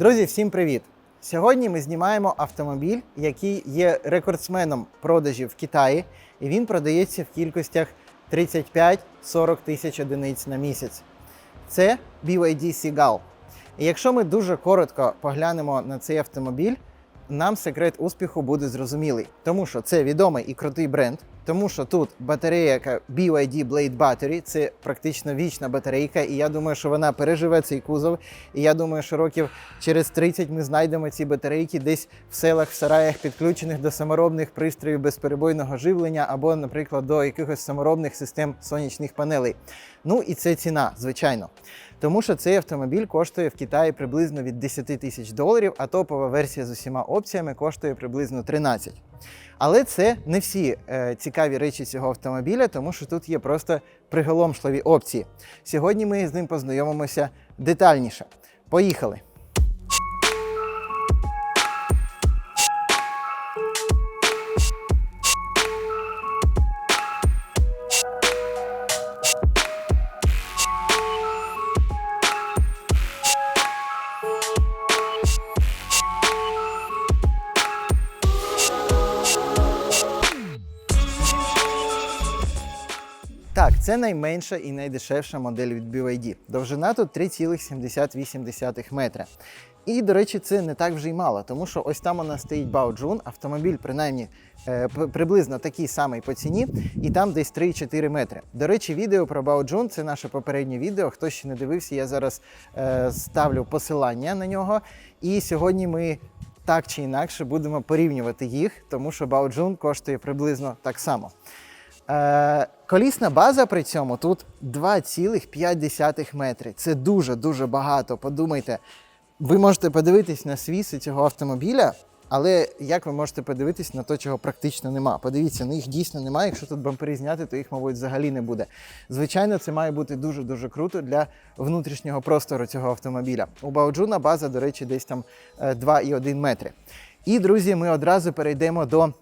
Друзі, всім привіт! Сьогодні ми знімаємо автомобіль, який є рекордсменом продажів в Китаї, і він продається в кількостях 35-40 тисяч одиниць на місяць. Це BYD Seagull. І якщо ми дуже коротко поглянемо на цей автомобіль, нам секрет успіху буде зрозумілий, тому що це відомий і крутий бренд. Тому що тут батарея BYD Blade Battery, це практично вічна батарейка, і я думаю, що вона переживе цей кузов. І я думаю, що років через 30 ми знайдемо ці батарейки десь в селах, в сараях, підключених до саморобних пристроїв безперебойного живлення або, наприклад, до якихось саморобних систем сонячних панелей. Ну і це ціна, звичайно. Тому що цей автомобіль коштує в Китаї приблизно від 10 тисяч доларів, а топова версія з усіма опціями коштує приблизно 13. Але це не всі е, цікаві речі цього автомобіля, тому що тут є просто приголомшливі опції. Сьогодні ми з ним познайомимося детальніше. Поїхали! Це найменша і найдешевша модель від BYD. Довжина тут 3,78 метра. І, до речі, це не так вже й мало, тому що ось там у нас стоїть Baojun, автомобіль принаймні е, приблизно такий самий по ціні, і там десь 3-4 метри. До речі, відео про Baojun – це наше попереднє відео. Хто ще не дивився, я зараз е, ставлю посилання на нього. І сьогодні ми так чи інакше будемо порівнювати їх, тому що Baojun коштує приблизно так само. Е, колісна база при цьому тут 2,5 метри. Це дуже-дуже багато. Подумайте, ви можете подивитись на свіси цього автомобіля, але як ви можете подивитись на те, чого практично нема? Подивіться, ну їх дійсно немає. Якщо тут бампери зняти, то їх, мабуть, взагалі не буде. Звичайно, це має бути дуже-дуже круто для внутрішнього простору цього автомобіля. У Бауджуна база, до речі, десь там е, 2,1 метри. І, друзі, ми одразу перейдемо до е,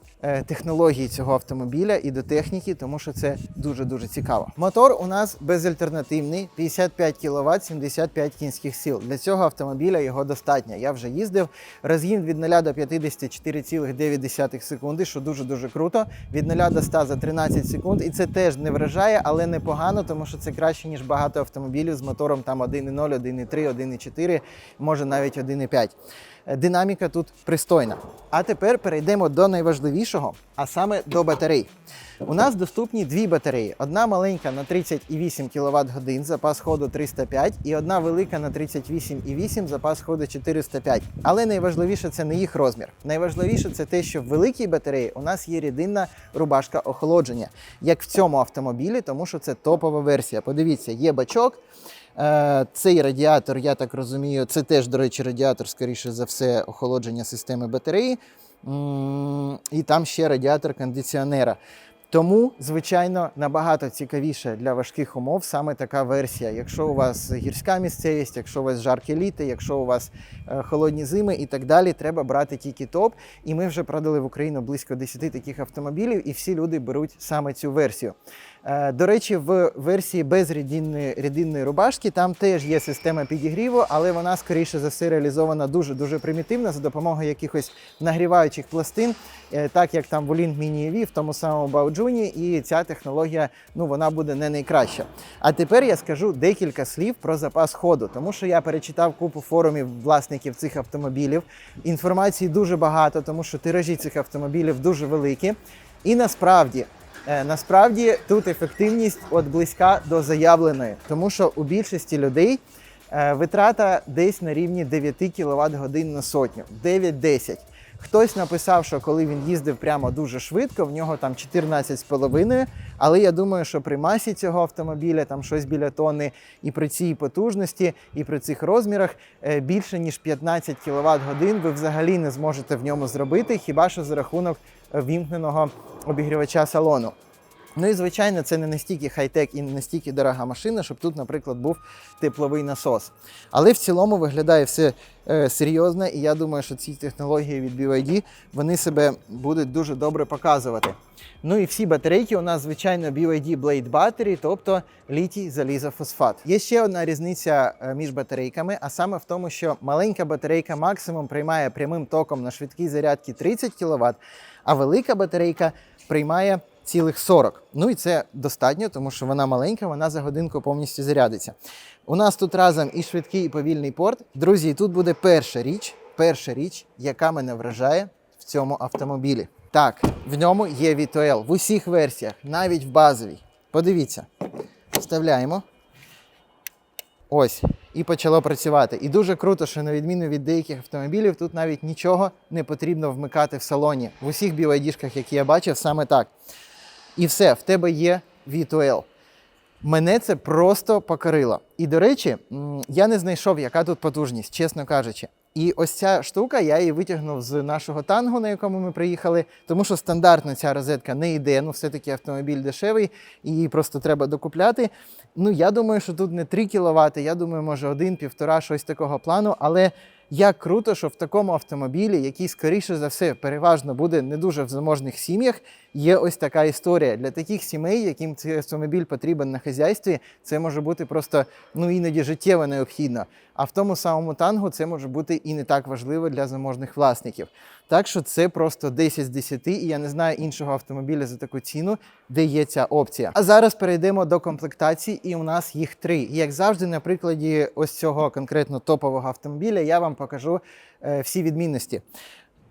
технології цього автомобіля і до техніки, тому що це дуже-дуже цікаво. Мотор у нас безальтернативний, 55 кВт, 75 кінських сил. Для цього автомобіля його достатньо. Я вже їздив. Розгін від 0 до 54,9 секунди, що дуже-дуже круто. Від 0 до 100 за 13 секунд. І це теж не вражає, але непогано, тому що це краще, ніж багато автомобілів з мотором там 1,0, 1,3, 1,4, може навіть 1,5 динаміка тут пристойна. А тепер перейдемо до найважливішого, а саме до батарей. У нас доступні дві батареї: одна маленька на 30,8 кВт годин, запас ходу 305, і одна велика на 38,8 запас ходу 405. Але найважливіше це не їх розмір. Найважливіше це те, що в великій батареї у нас є рідинна рубашка охолодження, як в цьому автомобілі, тому що це топова версія. Подивіться, є бачок. Е, Цей радіатор, я так розумію, це теж, до речі, радіатор, скоріше за все, охолодження системи батареї. І там ще радіатор кондиціонера. Тому, звичайно, набагато цікавіше для важких умов саме така версія. Якщо у вас гірська місцевість, якщо у вас жаркі літи, якщо у вас е, холодні зими і так далі, треба брати тільки топ. І ми вже продали в Україну близько 10 таких автомобілів, і всі люди беруть саме цю версію. Е, До речі, в версії без рідинної, рідинної рубашки там теж є система підігріву, але вона скоріше за все реалізована дуже дуже примітивно за допомогою якихось нагріваючих пластин, е, так як там в Olink Mini EV, в тому самому Бауджуні, і ця технологія ну вона буде не найкраща. А тепер я скажу декілька слів про запас ходу, тому що я перечитав купу форумів власників цих автомобілів. Інформації дуже багато, тому що тиражі цих автомобілів дуже великі. І насправді Насправді тут ефективність от близька до заявленої, тому що у більшості людей е, витрата десь на рівні 9 кВт годин на сотню, 9-10. Хтось написав, що коли він їздив прямо дуже швидко, в нього там 14,5, але я думаю, що при масі цього автомобіля там щось біля тонни, і при цій потужності, і при цих розмірах е, більше ніж 15 кВт годин ви взагалі не зможете в ньому зробити, хіба що за рахунок е, вімкненого обігрівача салону. Ну і звичайно, це не настільки хай-тек і не настільки дорога машина, щоб тут, наприклад, був тепловий насос. Але в цілому виглядає все е, серйозно, і я думаю, що ці технології від BYD вони себе будуть дуже добре показувати. Ну і всі батарейки у нас, звичайно, BYD Blade Battery, тобто літій залізофосфат. Є ще одна різниця е, між батарейками, а саме в тому, що маленька батарейка максимум приймає прямим током на швидкій зарядці 30 кВт, а велика батарейка приймає цілих 40. Ну і це достатньо, тому що вона маленька, вона за годинку повністю зарядиться. У нас тут разом і швидкий, і повільний порт. Друзі, тут буде перша річ, перша річ, яка мене вражає в цьому автомобілі. Так, в ньому є V2L в усіх версіях, навіть в базовій. Подивіться, вставляємо. Ось, і почало працювати. І дуже круто, що на відміну від деяких автомобілів, тут навіть нічого не потрібно вмикати в салоні. В усіх BYD-шках, які я бачив, саме так. І все, в тебе є V2L. Мене це просто покорило. І до речі, я не знайшов, яка тут потужність, чесно кажучи. І ось ця штука, я її витягнув з нашого тангу, на якому ми приїхали, тому що стандартно ця розетка не йде. Ну, все-таки автомобіль дешевий, і її просто треба докупляти. Ну, я думаю, що тут не 3 кВт, я думаю, може один, півтора, щось такого плану. Але як круто, що в такому автомобілі, який, скоріше за все, переважно буде не дуже в заможних сім'ях, є ось така історія. Для таких сімей, яким цей автомобіль потрібен на хазяйстві, це може бути просто ну іноді життєво необхідно. А в тому самому тангу це може бути і не так важливо для заможних власників. Так що це просто 10 з 10, і я не знаю іншого автомобіля за таку ціну, де є ця опція. А зараз перейдемо до комплектацій, і у нас їх три. І як завжди, на прикладі ось цього конкретно топового автомобіля, я вам покажу е, всі відмінності.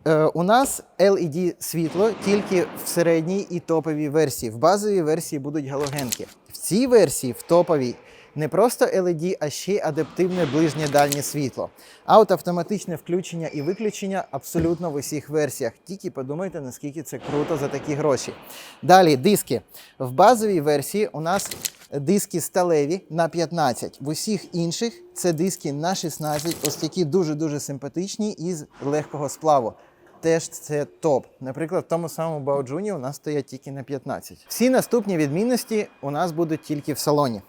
Е, у нас LED світло тільки в середній і топовій версії. В базовій версії будуть галогенки. В цій версії, в топовій, не просто LED, а ще й адаптивне ближнє дальнє світло. А от автоматичне включення і виключення абсолютно в усіх версіях. Тільки подумайте, наскільки це круто за такі гроші. Далі диски. В базовій версії у нас диски сталеві на 15. В усіх інших це диски на 16. Ось такі дуже-дуже симпатичні і з легкого сплаву. Теж це топ. Наприклад, в тому самому Бауджуні у нас стоять тільки на 15. Всі наступні відмінності у нас будуть тільки в салоні.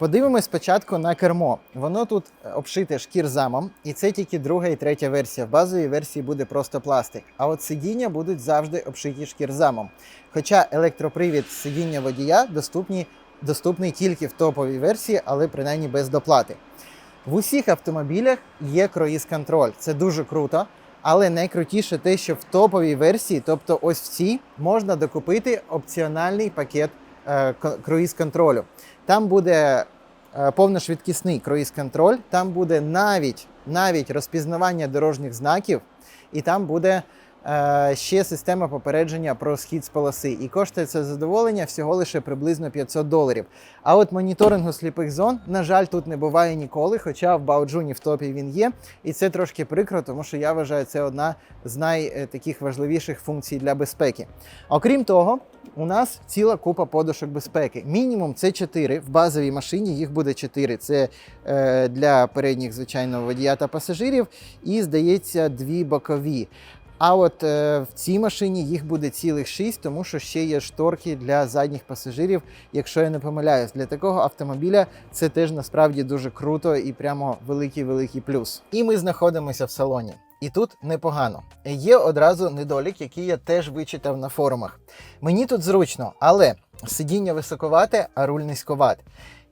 Подивимось спочатку на кермо. Воно тут обшите шкірзамом, і це тільки друга і третя версія. В базовій версії буде просто пластик. А от сидіння будуть завжди обшиті шкірзамом. Хоча електропривід сидіння водія доступні, доступний тільки в топовій версії, але принаймні без доплати. В усіх автомобілях є круїз-контроль. Це дуже круто. Але найкрутіше те, що в топовій версії, тобто ось в цій, можна докупити опціональний пакет е, ко- круїз-контролю. Там буде е, повношвидкісний круїз-контроль, там буде навіть, навіть розпізнавання дорожніх знаків, і там буде ще система попередження про схід з полоси. І коштує це задоволення всього лише приблизно 500 доларів. А от моніторингу сліпих зон, на жаль, тут не буває ніколи, хоча в Бауджуні в топі він є. І це трошки прикро, тому що я вважаю, це одна з найтаких важливіших функцій для безпеки. Окрім того, у нас ціла купа подушок безпеки. Мінімум це 4. В базовій машині їх буде 4. Це е, для передніх, звичайно, водія та пасажирів. І, здається, дві бокові. А от е, в цій машині їх буде цілих 6, тому що ще є шторки для задніх пасажирів, якщо я не помиляюсь. Для такого автомобіля це теж насправді дуже круто і прямо великий-великий плюс. І ми знаходимося в салоні. І тут непогано. Є одразу недолік, який я теж вичитав на форумах. Мені тут зручно, але сидіння високовате, а руль низьковат.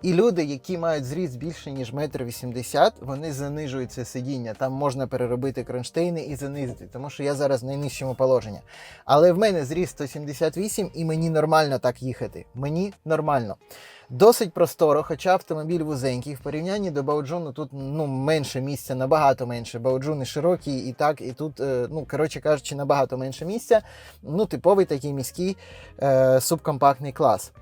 І люди, які мають зріст більше ніж метр вісімдесят, вони занижують це сидіння. Там можна переробити кронштейни і занизити, тому що я зараз в найнижчому положенні. Але в мене зріст 178 і мені нормально так їхати. Мені нормально. Досить просторо, хоча автомобіль вузенький. В порівнянні до Бауджуну тут ну, менше місця, набагато менше. Бауджуни широкі, і так, і тут, е, ну, коротше кажучи, набагато менше місця. Ну, типовий такий міський е, субкомпактний клас.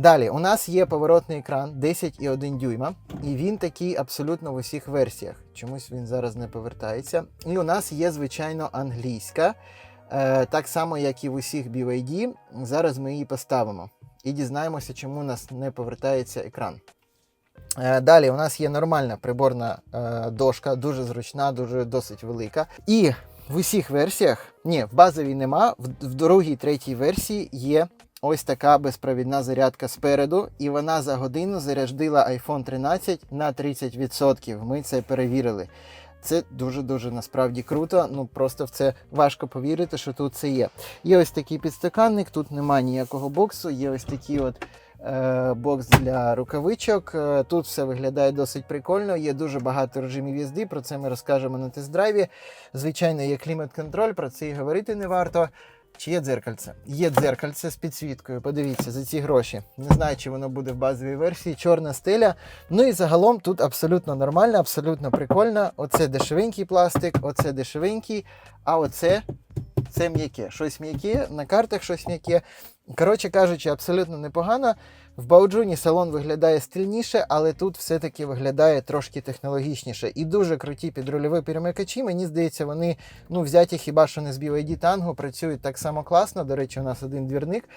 Далі, у нас є поворотний екран 10,1 дюйма, і він такий абсолютно в усіх версіях. Чомусь він зараз не повертається. І у нас є, звичайно, англійська, е, так само, як і в усіх BYD. Зараз ми її поставимо і дізнаємося, чому у нас не повертається екран. Е, Далі у нас є нормальна приборна е, дошка, дуже зручна, дуже досить велика. І в усіх версіях, ні, в базовій нема, в, в другій, третій версії є ось така безпровідна зарядка спереду, і вона за годину зарядила iPhone 13 на 30%. Ми це перевірили. Це дуже-дуже насправді круто. Ну просто в це важко повірити, що тут це є. Є ось такий підстаканник, тут немає ніякого боксу, є ось такий от е, бокс для рукавичок. Е, Тут все виглядає досить прикольно. Є дуже багато режимів їзди. Про це ми розкажемо на тест-драйві. Звичайно, є клімат-контроль, про це і говорити не варто. Чи є дзеркальце? Є дзеркальце з підсвіткою. Подивіться за ці гроші. Не знаю, чи воно буде в базовій версії. Чорна стеля. Ну і загалом тут абсолютно нормально, абсолютно прикольно. Оце дешевенький пластик, оце дешевенький, а оце це м'яке. Щось м'яке, на картах щось м'яке. Коротше кажучи, абсолютно непогано. В Бауджуні салон виглядає стильніше, але тут все-таки виглядає трошки технологічніше. І дуже круті підрульові перемикачі. Мені здається, вони ну, взяті хіба що не з BYD Tango, працюють так само класно. До речі, у нас один двірник.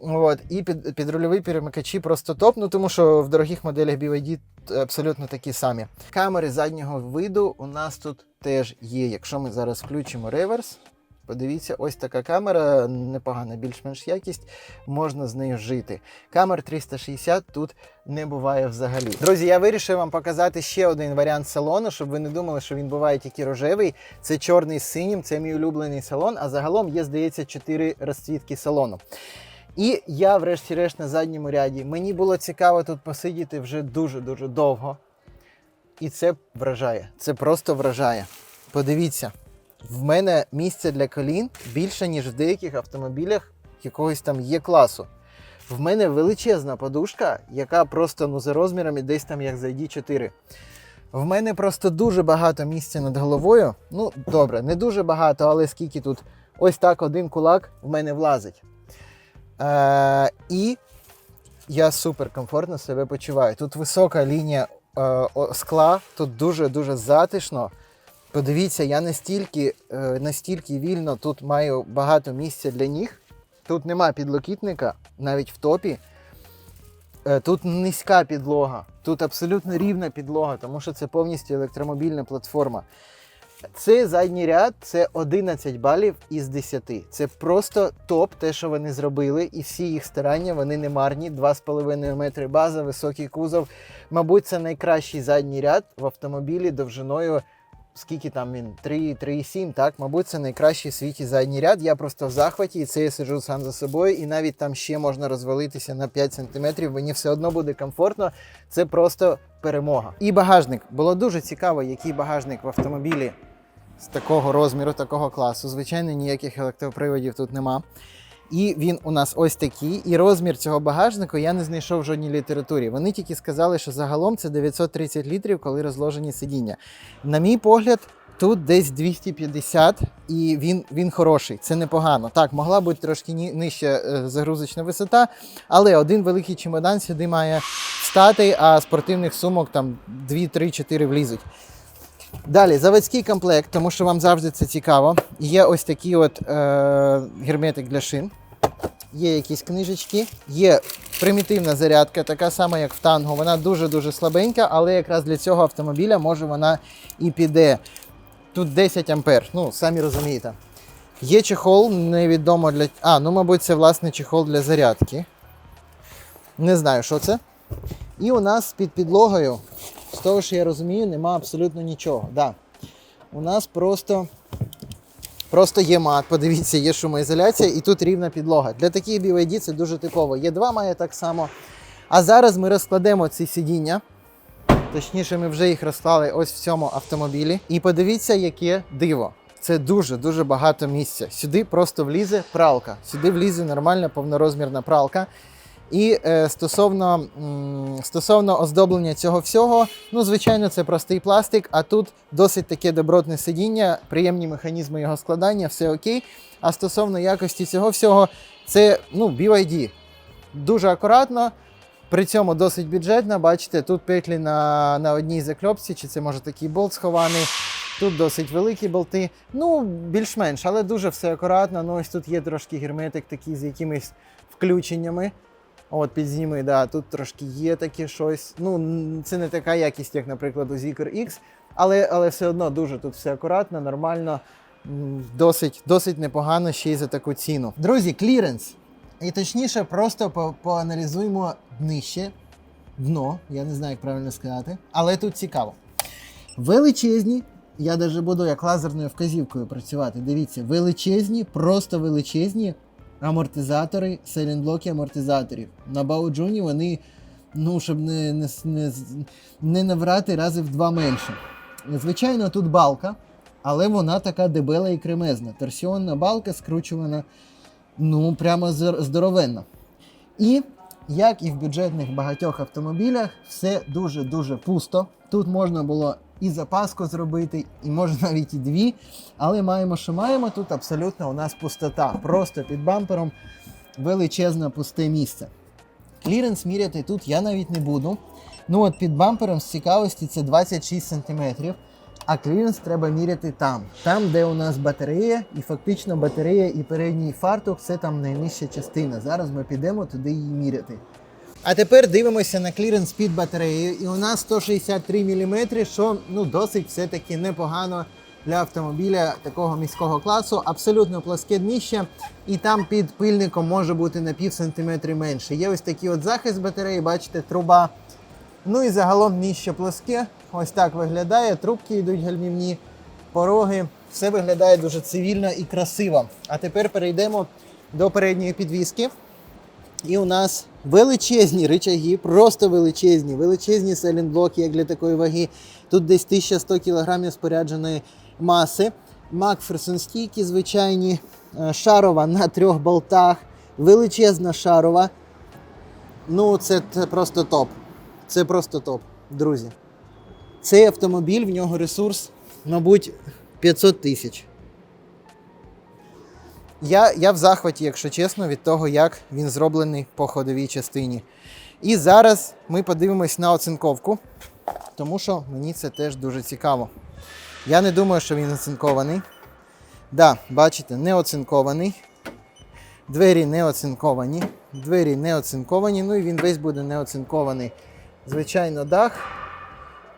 От, і під, підрульові перемикачі просто топ, ну тому що в дорогих моделях BYD абсолютно такі самі. Камери заднього виду у нас тут теж є. Якщо ми зараз включимо реверс, Подивіться, ось така камера, непогана, більш-менш якість, можна з нею жити. Камер 360 тут не буває взагалі. Друзі, я вирішив вам показати ще один варіант салону, щоб ви не думали, що він буває тільки рожевий. Це чорний з синім, це мій улюблений салон, а загалом є, здається, 4 розцвітки салону. І я, врешті-решт, на задньому ряді. Мені було цікаво тут посидіти вже дуже-дуже довго. І це вражає. Це просто вражає. Подивіться. В мене місця для колін більше, ніж в деяких автомобілях якогось там є класу. В мене величезна подушка, яка просто ну, за розмірами десь там як за ID4. В мене просто дуже багато місця над головою. Ну, добре, не дуже багато, але скільки тут ось так один кулак в мене влазить. Е, і я супер комфортно себе почуваю. Тут висока лінія е, скла, тут дуже-дуже затишно. Подивіться, я настільки, е, настільки вільно тут маю багато місця для ніг. Тут нема підлокітника, навіть в топі. Е, Тут низька підлога, тут абсолютно рівна підлога, тому що це повністю електромобільна платформа. Цей задній ряд це 11 балів із 10. Це просто топ, те, що вони зробили, і всі їх старання вони не марні. 2,5 метри база, високий кузов. Мабуть, це найкращий задній ряд в автомобілі довжиною скільки там він? 3, 3,7, так? Мабуть, це найкращий в світі задній ряд. Я просто в захваті, і це я сиджу сам за собою, і навіть там ще можна розвалитися на 5 см, мені все одно буде комфортно. Це просто перемога. І багажник. Було дуже цікаво, який багажник в автомобілі з такого розміру, такого класу. Звичайно, ніяких електроприводів тут нема. І він у нас ось такий. І розмір цього багажнику я не знайшов в жодній літературі. Вони тільки сказали, що загалом це 930 літрів, коли розложені сидіння. На мій погляд, тут десь 250, і він, він хороший. Це непогано. Так, могла бути трошки нижча е, загрузочна висота, але один великий чемодан сюди має встати, а спортивних сумок там 2, 3, 4 влізуть. Далі, заводський комплект, тому що вам завжди це цікаво. Є ось такий от е, герметик для шин. Є якісь книжечки, є примітивна зарядка, така сама, як в танго. Вона дуже-дуже слабенька, але якраз для цього автомобіля може вона і піде. Тут 10 ампер, ну, самі розумієте. Є чехол, невідомо для. А, ну, мабуть, це власне чехол для зарядки. Не знаю, що це. І у нас під підлогою, з того, що я розумію, нема абсолютно нічого. Да. У нас просто, просто є мат, подивіться, є шумоізоляція і тут рівна підлога. Для таких BYD це дуже типово. Є2 має так само. А зараз ми розкладемо ці сидіння. Точніше, ми вже їх розклали ось в цьому автомобілі. І подивіться, яке диво. Це дуже-дуже багато місця. Сюди просто влізе пралка. Сюди влізе нормальна повнорозмірна пралка. І е, стосовно, м, стосовно оздоблення цього всього, ну, звичайно, це простий пластик, а тут досить таке добротне сидіння, приємні механізми його складання, все окей. А стосовно якості цього всього, це ну, BYD. Дуже акуратно, при цьому досить бюджетно. Бачите, тут петлі на, на одній закльопці, чи це може такий болт схований. Тут досить великі болти. Ну, більш-менш, але дуже все акуратно. Ну, ось тут є трошки герметик такий з якимись включеннями. От, під підзніми, да, тут трошки є таке щось. Ну, це не така якість, як, наприклад, у Zikr X, але, але все одно дуже тут все акуратно, нормально, досить, досить непогано ще й за таку ціну. Друзі, кліренс. І точніше, просто по- поаналізуємо днище, дно, я не знаю, як правильно сказати, але тут цікаво. Величезні, я навіть буду як лазерною вказівкою працювати. Дивіться, величезні, просто величезні амортизатори, селінблоки амортизаторів. На Бауджуні вони, ну, щоб не, не, не, не наврати рази в два менше. Звичайно, тут балка, але вона така дебела і кремезна. Торсіонна балка скручувана, ну, прямо здоровенна. І як і в бюджетних багатьох автомобілях, все дуже-дуже пусто. Тут можна було і запаску зробити, і може навіть і дві. Але маємо, що маємо. Тут абсолютно у нас пустота. Просто під бампером величезне пусте місце. Кліренс міряти тут я навіть не буду. Ну от під бампером з цікавості це 26 см. А кліренс треба міряти там, там, де у нас батарея, і фактично батарея і передній фартук це там найнижча частина. Зараз ми підемо туди її міряти. А тепер дивимося на кліренс під батареєю. І у нас 163 мм, що ну, досить все-таки непогано для автомобіля такого міського класу. Абсолютно плоске дніще, і там під пильником може бути на пів сантиметри менше. Є ось такий от захист батареї, бачите, труба. Ну і загалом дніще плоске. Ось так виглядає. Трубки йдуть гальмівні, пороги. Все виглядає дуже цивільно і красиво. А тепер перейдемо до передньої підвіски. І у нас величезні рычаги, просто величезні, величезні селінблоки, як для такої ваги. Тут десь 1100 кг спорядженої маси. Макферсон стійки звичайні, е, шарова на трьох болтах, величезна шарова. Ну, це просто топ. Це просто топ, друзі. Цей автомобіль, в нього ресурс, мабуть, 500 тисяч. Я, я в захваті, якщо чесно, від того, як він зроблений по ходовій частині. І зараз ми подивимось на оцинковку, тому що мені це теж дуже цікаво. Я не думаю, що він оцинкований. Да, бачите, не оцинкований. Двері не оцинковані. Двері не оцинковані, ну і він весь буде не оцинкований. Звичайно, дах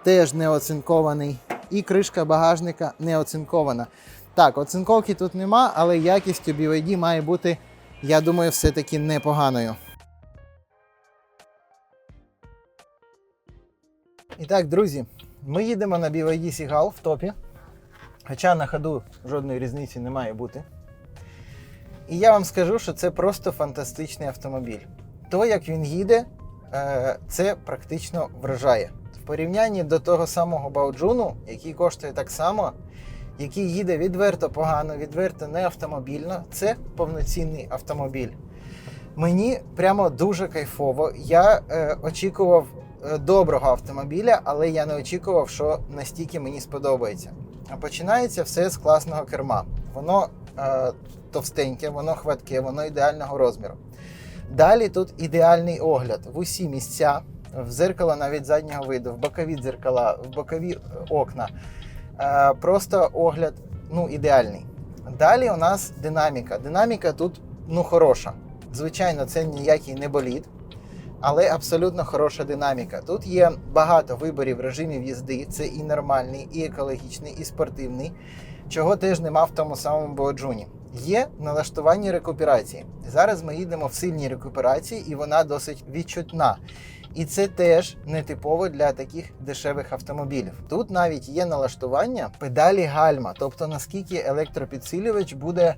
теж не оцинкований. І кришка багажника не оцинкована. Так, оцинковки тут нема, але якість у BYD має бути, я думаю, все-таки непоганою. І так, друзі, ми їдемо на BYD Seagull в топі. Хоча на ходу жодної різниці не має бути. І я вам скажу, що це просто фантастичний автомобіль. То, як він їде, це практично вражає. В порівнянні до того самого Бауджуну, який коштує так само, який їде відверто погано, відверто не автомобільно, це повноцінний автомобіль. Мені прямо дуже кайфово. Я е, очікував е, доброго автомобіля, але я не очікував, що настільки мені сподобається. А починається все з класного керма. Воно е, товстеньке, воно хватке, воно ідеального розміру. Далі тут ідеальний огляд в усі місця, в зеркало навіть заднього виду, в бокові дзеркала, в бокові е, окна. Е, Просто огляд ну, ідеальний. Далі у нас динаміка. Динаміка тут ну, хороша. Звичайно, це ніякий не болід, але абсолютно хороша динаміка. Тут є багато виборів режимів їзди. Це і нормальний, і екологічний, і спортивний, чого теж нема в тому самому Боджуні. Є налаштування рекуперації. Зараз ми їдемо в сильній рекуперації, і вона досить відчутна. І це теж не типово для таких дешевих автомобілів. Тут навіть є налаштування педалі гальма, тобто наскільки електропідсилювач буде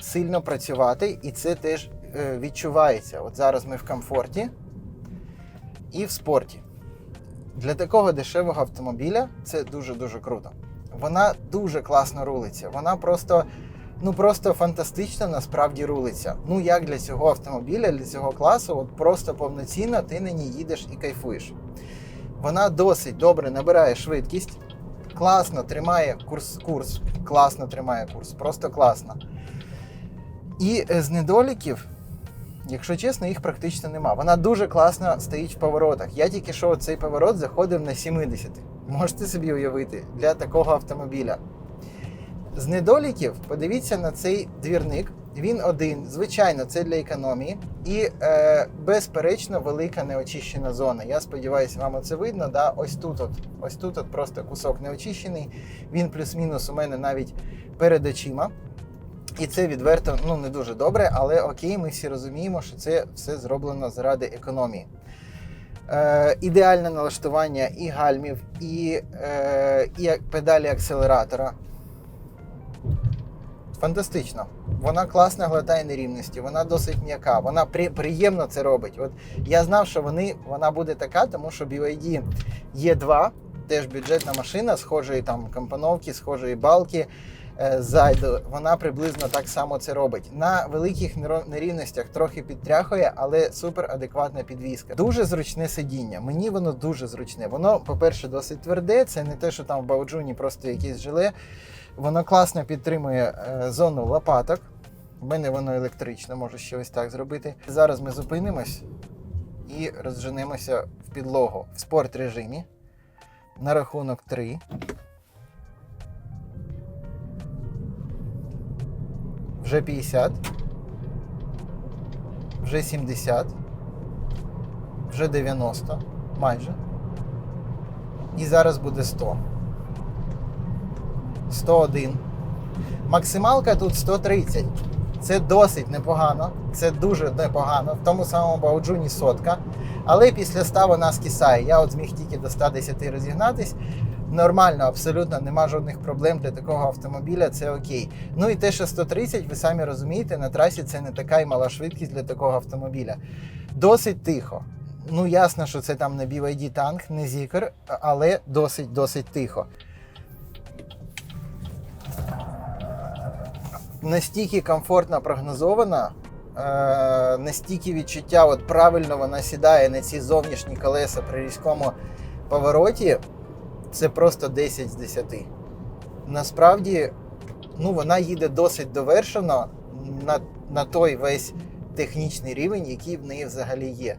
сильно працювати, і це теж е, відчувається. От зараз ми в комфорті і в спорті. Для такого дешевого автомобіля це дуже-дуже круто. Вона дуже класно рулиться. Вона просто, ну просто фантастично насправді рулиться. Ну як для цього автомобіля, для цього класу, от просто повноцінно ти на ній їдеш і кайфуєш. Вона досить добре набирає швидкість, класно тримає курс, курс, класно тримає курс, просто класно. І е, з недоліків, якщо чесно, їх практично нема. Вона дуже класно стоїть в поворотах. Я тільки що цей поворот заходив на 70. Можете собі уявити для такого автомобіля. З недоліків подивіться на цей двірник. Він один, звичайно, це для економії, і е, безперечно велика неочищена зона. Я сподіваюся, вам це видно. Да? Ось тут, от, ось тут от просто кусок неочищений. Він плюс-мінус у мене навіть перед очима. І це відверто ну не дуже добре, але окей, ми всі розуміємо, що це все зроблено заради економії. Е, ідеальне налаштування і гальмів, і, е, і педалі акселератора. Фантастично. Вона класно глотає нерівності, вона досить м'яка, вона при, приємно це робить. От я знав, що вони, вона буде така, тому що BYD Є2, теж бюджетна машина, схожої там компоновки, схожої балки. е, Ззаду, вона приблизно так само це робить. На великих нерівностях трохи підтряхує, але супер адекватна підвізка. Дуже зручне сидіння. Мені воно дуже зручне. Воно, по-перше, досить тверде. Це не те, що там в Бауджуні просто якесь желе. Воно класно підтримує е, зону лопаток. У мене воно електричне, можу ще ось так зробити. Зараз ми зупинимось і розженемося в підлогу в спорт режимі. На рахунок 3. Вже 50. Вже 70. Вже 90. Майже. І зараз буде 100. 101. Максималка тут 130. Це досить непогано. Це дуже непогано. В тому самому Бауджуні сотка. Але після 100 вона скисає. Я от зміг тільки до 110 розігнатись. Нормально, абсолютно нема жодних проблем для такого автомобіля, це окей. Ну і те, що 130, ви самі розумієте, на трасі це не така й мала швидкість для такого автомобіля. Досить тихо. Ну, ясно, що це там не BYD танк, не Zikr, але досить досить тихо. Настільки комфортно прогнозована, е, настільки відчуття, от правильно вона сідає на ці зовнішні колеса при різкому повороті, це просто 10 з 10. Насправді, ну, вона їде досить довершено на, на той весь технічний рівень, який в неї взагалі є.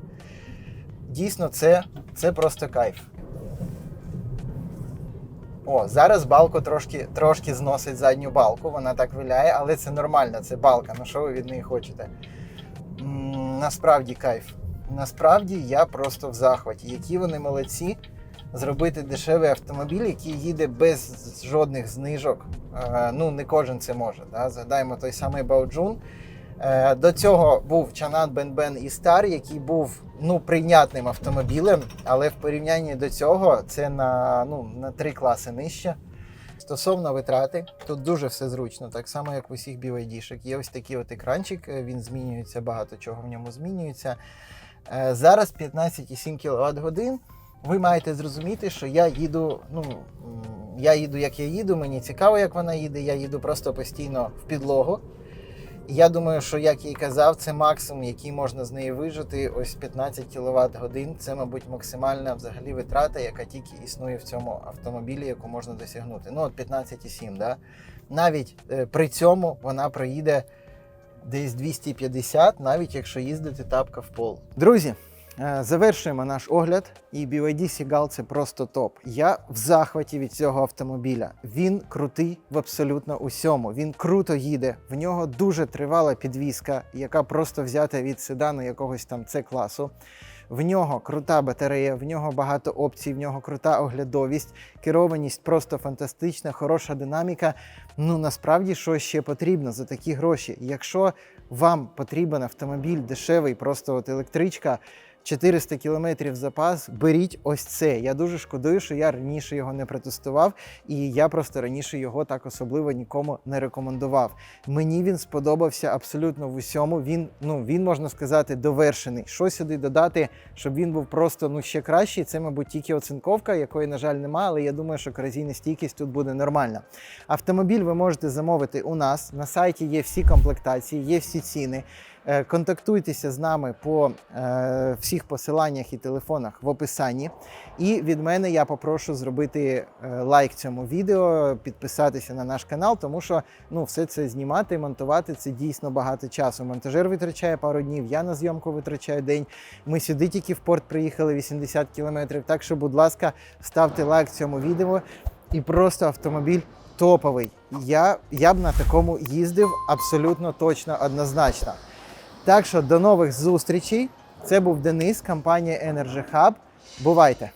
Дійсно, це, це просто кайф. О, зараз балку трошки, трошки зносить задню балку, вона так виляє, але це нормально, це балка. Ну що ви від неї хочете? Насправді кайф. Насправді я просто в захваті. Які вони молодці зробити дешевий автомобіль, який їде без жодних знижок. Е, ну, не кожен це може. Да? Згадаємо той самий Бауджун. Е, До цього був Чанан Бен-Бен і Стар, який був ну, прийнятним автомобілем, але в порівнянні до цього це на, ну, на три класи нижче. Стосовно витрати, тут дуже все зручно, так само як в усіх BYD-шок. Є ось такий от екранчик, е, він змінюється, багато чого в ньому змінюється. Е, Зараз 15,7 кВт годин. Ви маєте зрозуміти, що я їду, ну, я їду, як я їду, мені цікаво, як вона їде, я їду просто постійно в підлогу. Я думаю, що як я і казав, це максимум, який можна з неї вижити. Ось 15 кВт годин. Це, мабуть, максимальна взагалі витрата, яка тільки існує в цьому автомобілі, яку можна досягнути. Ну, от 15,7, да? Навіть е, при цьому вона проїде десь 250, навіть якщо їздити тапка в пол. Друзі, завершуємо наш огляд. І BYD Seagull це просто топ. Я в захваті від цього автомобіля. Він крутий в абсолютно усьому. Він круто їде. В нього дуже тривала підвізка, яка просто взята від седану якогось там С класу. В нього крута батарея, в нього багато опцій, в нього крута оглядовість, керованість просто фантастична, хороша динаміка. Ну насправді що ще потрібно за такі гроші? Якщо вам потрібен автомобіль дешевий, просто от електричка. 400 кілометрів запас, беріть ось це. Я дуже шкодую, що я раніше його не протестував, і я просто раніше його так особливо нікому не рекомендував. Мені він сподобався абсолютно в усьому. Він, ну, він можна сказати, довершений. Що сюди додати, щоб він був просто ну ще кращий. Це, мабуть, тільки оцинковка, якої, на жаль, немає, але я думаю, що корозійна стійкість тут буде нормальна. Автомобіль ви можете замовити у нас. На сайті є всі комплектації, є всі ціни. Е, Контактуйтеся з нами по е, всіх посиланнях і телефонах в описанні. І від мене я попрошу зробити е, лайк цьому відео, підписатися на наш канал, тому що ну, все це знімати, монтувати це дійсно багато часу. Монтажер витрачає пару днів, я на зйомку витрачаю день. Ми сюди тільки в порт приїхали 80 кілометрів. Так що, будь ласка, ставте лайк цьому відео і просто автомобіль топовий. Я, я б на такому їздив абсолютно точно, однозначно. Так що до нових зустрічей. Це був Денис, компанія Energy Hub. Бувайте!